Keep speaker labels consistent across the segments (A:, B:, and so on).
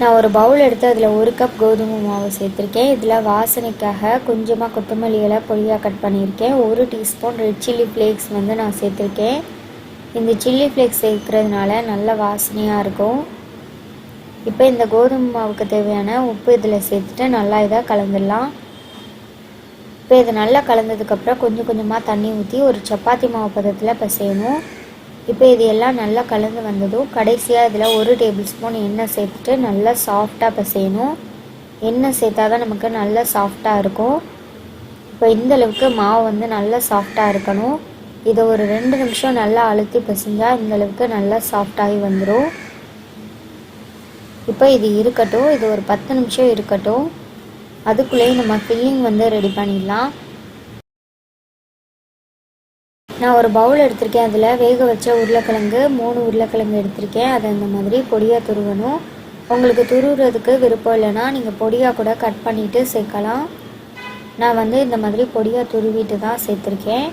A: நான் ஒரு பவுல் எடுத்து அதில் ஒரு கப் கோதுமை மாவு சேர்த்துருக்கேன். இதில் வாசனைக்காக கொஞ்சமாக கொத்தமல்லி இலை பொடியாக கட் பண்ணியிருக்கேன். ஒரு டீஸ்பூன் ரெட் சில்லி ஃப்ளேக்ஸ் வந்து நான் சேர்த்துருக்கேன். இந்த சில்லி ஃப்ளேக்ஸ் சேர்க்குறதுனால நல்ல வாசனையாக இருக்கும். இப்போ இந்த கோதுமை மாவுக்கு தேவையான உப்பு இதில் சேர்த்துட்டு நல்லா இதாக கலந்துடலாம். இப்போ இது நல்லா கலந்ததுக்கப்புறம் கொஞ்சம் கொஞ்சமாக தண்ணி ஊற்றி ஒரு சப்பாத்தி மாவு பதத்தில் இப்போ செய்யணும் இப்போ இது எல்லாம் நல்லா கலந்து வந்ததும் கடைசியாக இதில் ஒரு டேபிள் ஸ்பூன் எண்ணெய் சேர்த்துட்டு நல்லா சாஃப்டாக பிசையணும். எண்ணெய் சேர்த்தா தான் நமக்கு நல்லா சாஃப்டாக இருக்கும். இப்போ இந்தளவுக்கு மாவு வந்து நல்லா சாஃப்டாக இருக்கணும். இதை ஒரு ரெண்டு நிமிஷம் நல்லா அழுத்தி பிசைஞ்சால் இந்த அளவுக்கு நல்லா சாஃப்டாகி வந்துடும் இப்போ இது இருக்கட்டும் இது ஒரு பத்து நிமிஷம் இருக்கட்டும். அதுக்குள்ளேயே நம்ம ஃபில்லிங் வந்து ரெடி பண்ணிடலாம். நான் ஒரு பவுல் எடுத்திருக்கேன். அதில் வேக வச்ச உருளைக்கிழங்கு மூணு உருளைக்கிழங்கு எடுத்திருக்கேன். அதை இந்த மாதிரி பொடியாக துருவணும். உங்களுக்கு துருவுறதுக்கு விருப்பம் இல்லைன்னா நீங்கள் பொடியாக கூட கட் பண்ணிவிட்டு சேர்க்கலாம். நான் வந்து இந்த மாதிரி பொடியாக துருவிட்டு தான் சேர்த்துருக்கேன்.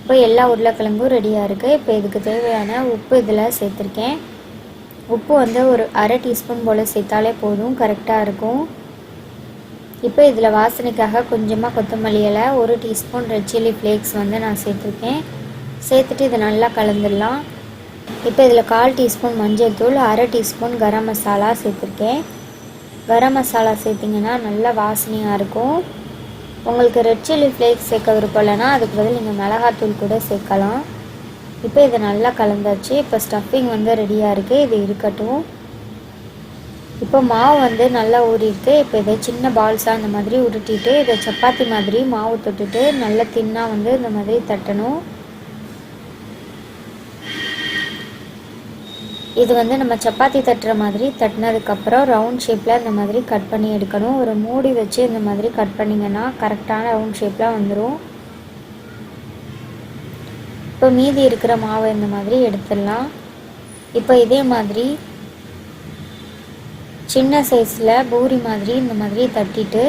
A: இப்போ எல்லா உருளைக்கிழங்கும் ரெடியாக இருக்குது இப்போ இதுக்கு தேவையான உப்பு இதில் சேர்த்துருக்கேன். உப்பு வந்து ஒரு அரை டீஸ்பூன் போல் சேர்த்தாலே போதும். கரெக்டாக இருக்கும். இப்போ இதில் வாசனைக்காக கொஞ்சமாக கொத்தமல்லி இலை ஒரு டீஸ்பூன் ரெட் சில்லி ஃப்ளேக்ஸ் வந்து நான் சேர்த்துருக்கேன். சேர்த்துட்டு இதை நல்லா கலந்துடலாம். இப்போ இதில் கால் டீஸ்பூன் மஞ்சள் தூள் அரை டீஸ்பூன் கரம் மசாலா சேர்த்துருக்கேன். கரம் மசாலா சேர்த்திங்கன்னா நல்லா வாசனையாக இருக்கும். உங்களுக்கு ரெட் சில்லி ஃப்ளேக்ஸ் சேர்க்க விருப்பம் அதுக்கு பதில் நீங்கள் மிளகாத்தூள் கூட சேர்க்கலாம். இப்போ இதை நல்லா கலந்தாச்சு. இப்போ ஸ்டஃபிங் வந்து ரெடியாக இருக்குது இது இருக்கட்டும். இப்போ மாவு வந்து நல்லா ஊறிட்டு இப்போ இதை சின்ன பால்ஸாக இந்த மாதிரி உருட்டிட்டு இதை சப்பாத்தி மாதிரி மாவு தொட்டுட்டு நல்லா தின்னாக வந்து இந்த மாதிரி தட்டணும். இது வந்து நம்ம சப்பாத்தி தட்டுற மாதிரி தட்டினதுக்கப்புறம் ரவுண்ட் ஷேப்பில் இந்த மாதிரி கட் பண்ணி எடுக்கணும். ஒரு மூடி வச்சு இந்த மாதிரி கட் பண்ணிங்கன்னா கரெக்டான ரவுண்ட் ஷேப்பில் வந்துடும் இப்போ மீதி இருக்கிற மாவை இந்த மாதிரி எடுத்துடலாம். இப்போ இதே மாதிரி சின்ன சைஸில் பூரி மாதிரி இந்த மாதிரி தட்டிட்டு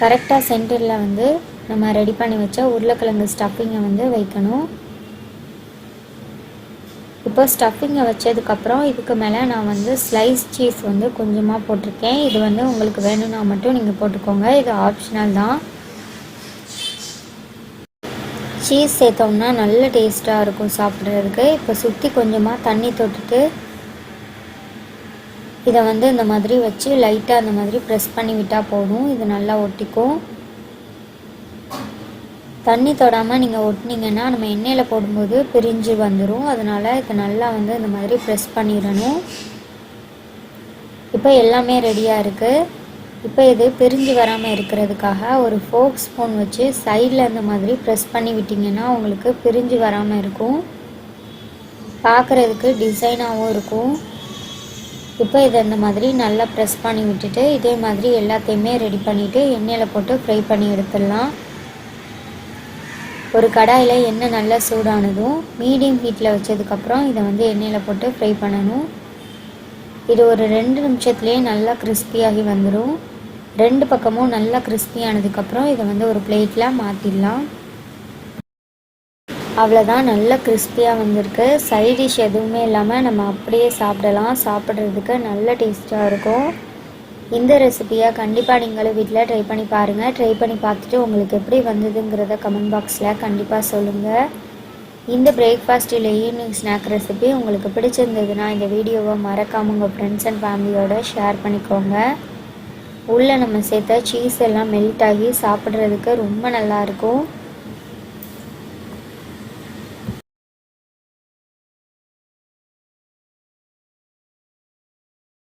A: கரெக்டாக சென்டரில் வந்து நம்ம ரெடி பண்ணி வச்ச உருளைக்கிழங்கு ஸ்டஃபிங்கை வந்து வைக்கணும். இப்போ ஸ்டஃபிங்கை வச்சதுக்கப்புறம் இதுக்கு மேலே நான் வந்து ஸ்லைஸ் சீஸ் வந்து கொஞ்சமாக போட்டிருக்கேன். இது வந்து உங்களுக்கு வேணும்னா மட்டும் நீங்கள் போட்டுக்கோங்க. இது ஆப்ஷனல் தான். சீஸ் சேர்த்தோம்னா நல்ல டேஸ்ட்டாக இருக்கும் சாப்பிட்றதுக்கு. இப்போ சுற்றி கொஞ்சமாக தண்ணி தொட்டுட்டு இதை வந்து இந்த மாதிரி வச்சு லைட்டாக அந்த மாதிரி ப்ரெஸ் பண்ணி விட்டால் போதும். இது நல்லா ஒட்டிக்கும். தண்ணி தொடாமல் நீங்கள் ஒட்டினீங்கன்னா நம்ம எண்ணெயில் போடும்போது பிரிஞ்சு வந்துடும் அதனால் இதை நல்லா வந்து இந்த மாதிரி ப்ரெஸ் பண்ணிடணும். இப்போ எல்லாமே ரெடியாக இருக்குது இப்போ இது பிரிஞ்சு வராமல் இருக்கிறதுக்காக ஒரு ஃபோக் ஸ்பூன் வச்சு சைடில் இந்த மாதிரி ப்ரெஸ் பண்ணி விட்டிங்கன்னா உங்களுக்கு பிரிஞ்சு வராமல் இருக்கும். பார்க்குறதுக்கு டிசைனாகவும் இருக்கும். இப்போ இதை இந்த மாதிரி நல்லா ப்ரெஸ் பண்ணி விட்டுட்டு இதே மாதிரி எல்லாத்தையுமே ரெடி பண்ணிவிட்டு எண்ணெயில் போட்டு ஃப்ரை பண்ணி எடுத்துடலாம். ஒரு கடாயில் எண்ணெய் நல்லா சூடானதும் மீடியம் ஹீட்டில் வச்சதுக்கப்புறம் இதை வந்து எண்ணெயில் போட்டு ஃப்ரை பண்ணணும். இது ஒரு ரெண்டு நிமிஷத்துலேயே நல்லா கிறிஸ்பியாகி வந்துடும் ரெண்டு பக்கமும் நல்லா கிறிஸ்பியானதுக்கப்புறம் இதை வந்து ஒரு பிளேட்டில் மாற்றிடலாம் அவ்வளோதான் நல்லா கிறிஸ்பியாக வந்திருக்கு. சைட் டிஷ் எதுவுமே இல்லாமல் நம்ம அப்படியே சாப்பிடலாம். சாப்பிட்றதுக்கு நல்ல டேஸ்ட்டாக இருக்கும். இந்த ரெசிபியை கண்டிப்பாக நீங்களும் வீட்டில் ட்ரை பண்ணி பாருங்கள் ட்ரை பண்ணி பார்த்துட்டு உங்களுக்கு எப்படி வந்ததுங்கிறத கமெண்ட் பாக்ஸில் கண்டிப்பாக சொல்லுங்கள் இந்த பிரேக்ஃபாஸ்ட் இல்லை ஈவினிங் ஸ்நாக் ரெசிபி உங்களுக்கு பிடிச்சிருந்ததுன்னா இந்த வீடியோவை மறக்காமல் உங்கள் ஃப்ரெண்ட்ஸ் அண்ட் ஃபேமிலியோட ஷேர் பண்ணிக்கோங்க. உள்ளே நம்ம சேர்த்த சீஸ் எல்லாம் மெல்ட் ஆகி சாப்பிட்றதுக்கு ரொம்ப நல்லாயிருக்கும்